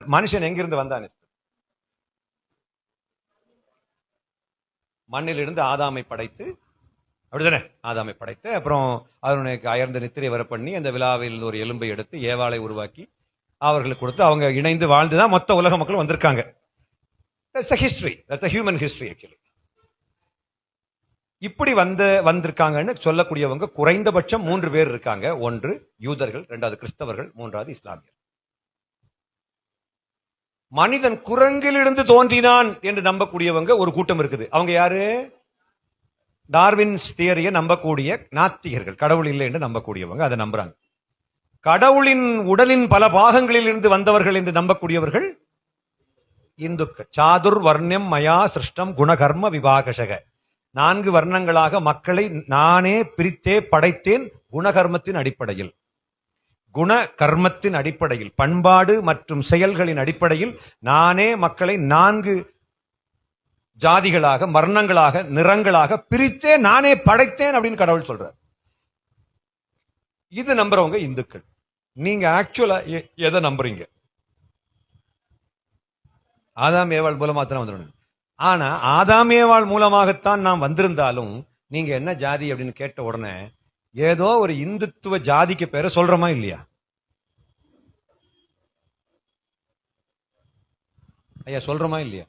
மனுஷன் எங்கிருந்து வந்தான் மண்ணிலிருந்து ஆதாமை படைத்து அப்படிதானே? ஆதாமை படைத்து அப்புறம் அவனுக்கு அயர்ந்த நித்திரை வர பண்ணி அந்த விழாவில் ஒரு எலும்பை எடுத்து ஏவாளை உருவாக்கி அவர்களுக்கு கொடுத்து அவங்க இணைந்து வாழ்ந்துதான் மொத்த உலக மக்களும் வந்திருக்காங்க. That's a history that's a human history actually இப்படி வந்த வந்திருக்காங்கன்னு சொல்லக்கூடியவங்க குறைந்தபட்சம் மூன்று பேர் இருக்காங்க. ஒன்று யூதர்கள் இரண்டாவது கிறிஸ்தவர்கள் மூன்றாவது இஸ்லாமியர். மனிதன் குரங்கிலிருந்து தோன்றினான் என்று நம்பக்கூடியவங்க ஒரு கூட்டம் இருக்குது. அவங்க யாரு? டார்வின்ஸ் தியரியை நம்பக்கூடிய நாத்திகர்கள். கடவுள் இல்லை என்று நம்பக்கூடியவங்க அதை நம்புறாங்க. கடவுளின் உடலின் பல பாகங்களில் இருந்து வந்தவர்கள் என்று நம்பக்கூடியவர்கள் இந்துக்கள். சாதுர் வர்ணம் மயா சிருஷ்டம் குணகர்ம விபாகசக. நான்கு வர்ணங்களாக மக்களை நானே பிரித்தே படைத்தேன் குணகர்மத்தின் அடிப்படையில். குண கர்மத்தின் அடிப்படையில் பண்பாடு மற்றும் செயல்களின் அடிப்படையில் நானே மக்களை நான்கு ஜாதிகளாக மரணங்களாக நிறங்களாக பிரித்தே நானே படைத்தேன் அப்படின்னு கடவுள் சொல்றார். இது நம்புறவங்க இந்துக்கள். நீங்க ஆக்சுவலா எதை நம்புறீங்க? ஆதாம் ஏவாள் மூலமாக தான் வந்துடணும் ஆனா ஆதாம் ஏவாள் மூலமாகத்தான் நாம் வந்திருந்தாலும் நீங்க என்ன ஜாதி அப்படின்னு கேட்ட உடனே ஏதோ ஒரு இந்துத்துவ ஜாதிக்கு பேரை சொல்றோமா இல்லையா? ஐயா சொல்றோமா இல்லையா?